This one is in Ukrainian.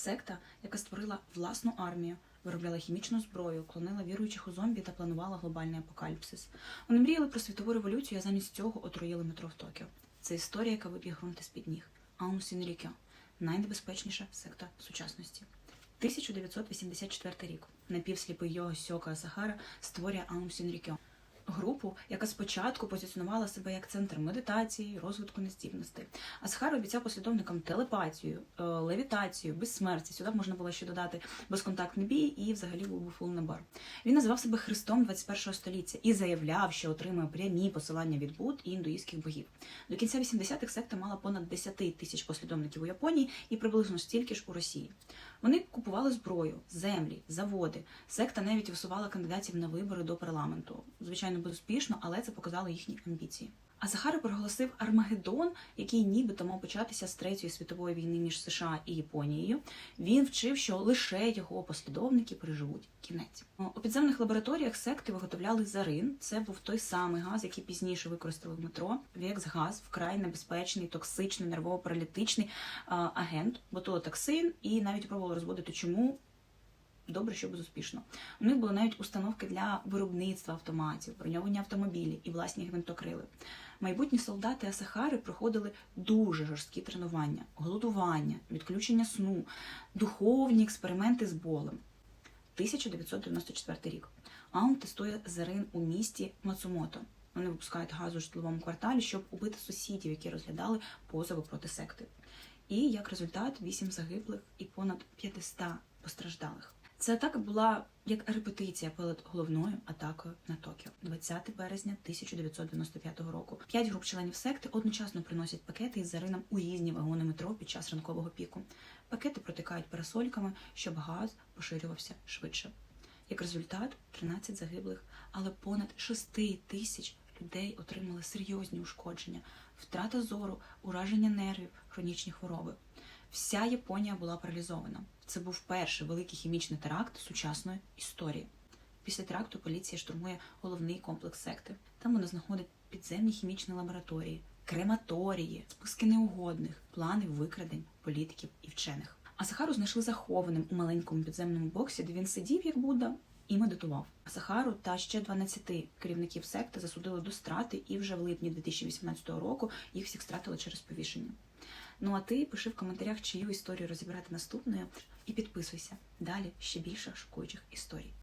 Секта, яка створила власну армію, виробляла хімічну зброю, клонила віруючих у зомбі та планувала глобальний апокаліпсис. Вони мріяли про світову революцію, а замість цього отруїли метро в Токіо. Це історія, яка виб'є ґрунти з-під ніг. Аун Сінрікьо – найнебезпечніша секта сучасності. 1984 рік. Напівсліпий його Сьока Сахара створює Аун Сінрікьо. Групу, яка спочатку позиціонувала себе як центр медитації, розвитку нездібностей. Асхар обіцяв послідовникам телепатію, е, левітацію, безсмертя. Сюди можна було ще додати безконтактний бій і взагалі був фул набор. Він називав себе Христом 21 століття і заявляв, що отримує прямі посилання від Буд і індуїстських богів. До кінця 80-х секта мала понад 10 тисяч послідовників у Японії і приблизно стільки ж у Росії. Вони купували зброю, землі, заводи. Секта навіть висувала кандидатів на вибори до парламенту. Звичайно, безуспішно, але це показало їхні амбіції. А Захара проголосив Армагеддон, який нібито мав початися з третьої світової війни між США і Японією. Він вчив, що лише його послідовники переживуть кінець. У підземних лабораторіях секти виготовляли зарин. Це був той самий газ, який пізніше використали в метро. Векс-газ вкрай небезпечний, токсичний, нервово-паралітичний а, агент, ботулотоксин, і навіть пробували розводити чому. Добре, що безуспішно. У них були навіть установки для виробництва автоматів, броньовані автомобілі і власні гвинтокрили. Майбутні солдати Асахари проходили дуже жорсткі тренування, голодування, відключення сну, духовні експерименти з болем. 1994 рік. Аун тестує зарин у місті Мацумото. Вони випускають газ у житловому кварталі, щоб убити сусідів, які розглядали позови проти секти. І як результат 8 загиблих і понад 500 постраждалих. Ця атака була як репетиція перед головною атакою на Токіо 20 березня 1995 року. П'ять груп членів секти одночасно приносять пакети із зарином у різні вагони метро під час ранкового піку. Пакети протикають парасольками, щоб газ поширювався швидше. Як результат, 13 загиблих, але понад 6 тисяч людей отримали серйозні ушкодження, втрата зору, ураження нервів, хронічні хвороби. Вся Японія була паралізована. Це був перший великий хімічний теракт сучасної історії. Після теракту поліція штурмує головний комплекс секти. Там вона знаходить підземні хімічні лабораторії, крематорії, списки неугодних, плани викрадень політиків і вчених. А Сахару знайшли захованим у маленькому підземному боксі, де він сидів як Будда і медитував. А Сахару та ще 12 керівників секти засудили до страти, і вже в липні 2018 року їх всіх стратили через повішення. Ну а ти пиши в коментарях, чию історію розібрати наступною, і підписуйся. Далі ще більше шокуючих історій.